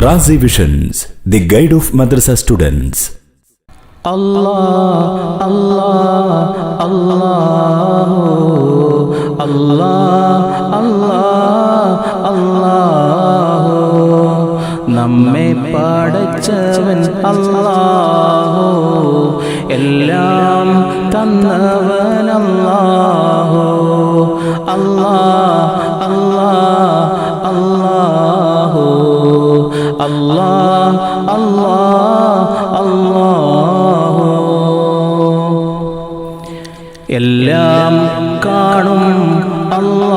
Razi visions the guide of madrasa students. നമ്മെ പാടച്ചവൻ അല്ലാഹോ എല്ലാം തന്നവൻ അല്ലാഹു അല്ലാ അല്ലാ എല്ലാം കാണും അല്ലാഹു.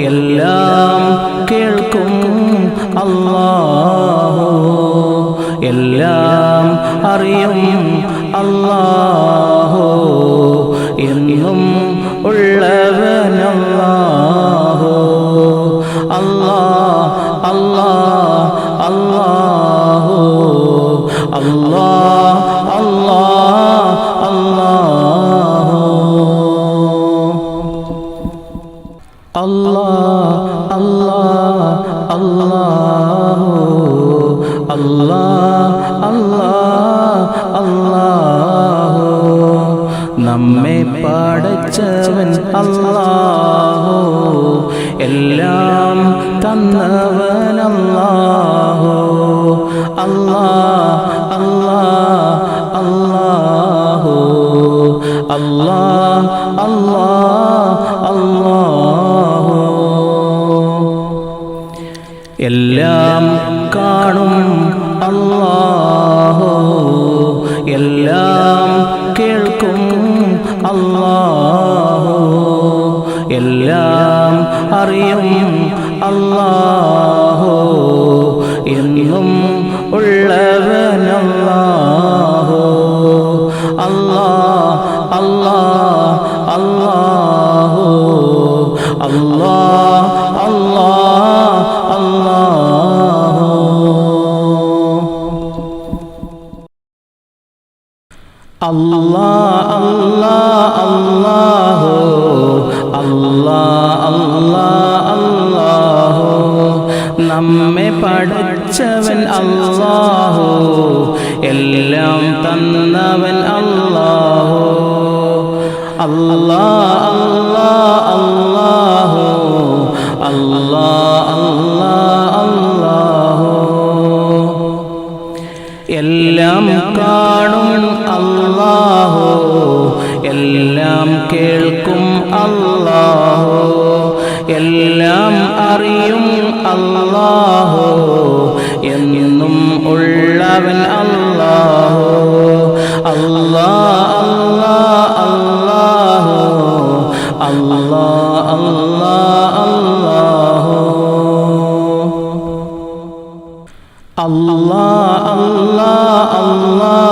എല്ലാം കേൾക്കും അല്ലാഹു. എല്ലാം അറിയും അല്ലാഹു. എന്നും നമ്മെ പടച്ചവൻ അല്ലാഹോ എല്ലാം അല്ലാ അല്ലാ അല്ലാഹു. എല്ലാം കാണും അല്ലാഹു. എല്ലാം കേൾക്കും അല്ലാഹു. എല്ലാം അറിയും അല്ലാഹു. അല്ലാ അല്ലാ അല്ലാഹു അല്ലാ അല്ലാ അല്ലാഹു നമ്മെ പടച്ചവൻ അല്ലാഹു എല്ലാം തന്നവൻ അല്ലാഹു അല്ലാ അല്ലാ അല്ലാഹു അല്ലാ അല്ലാ അറിയും അല്ലാഹു. എന്നും ഉള്ളവൻ അല്ലാഹു. അല്ലാ അല്ലാ അല്ലാഹോ. അല്ലാ അല്ലാ അല്ലാഹോ. അല്ലാ അല്ലാ അല്ലാ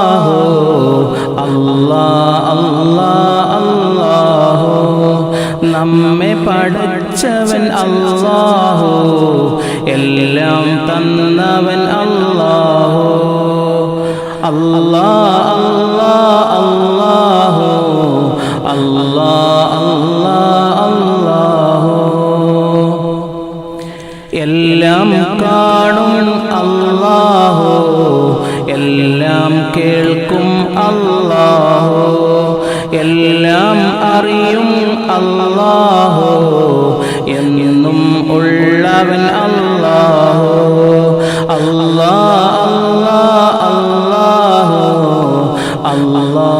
നമ്മെ പഠിച്ചവൻ അല്ലാഹു എല്ലാം തന്നവൻ അല്ലാഹു. അല്ലാ അല്ലാ അല്ലാഹു. അല്ലാ അല്ലാ അല്ലാഹോ. എല്ലാം കാണും അല്ലാഹോ എല്ലാം കേൾക്കും അല്ലാഹോ. എല്ലാം അറിയും അല്ലാഹു എന്നും ഉള്ളവൻ അല്ലാഹു അല്ലാ അല്ലാ അല്ലാഹു അല്ലാ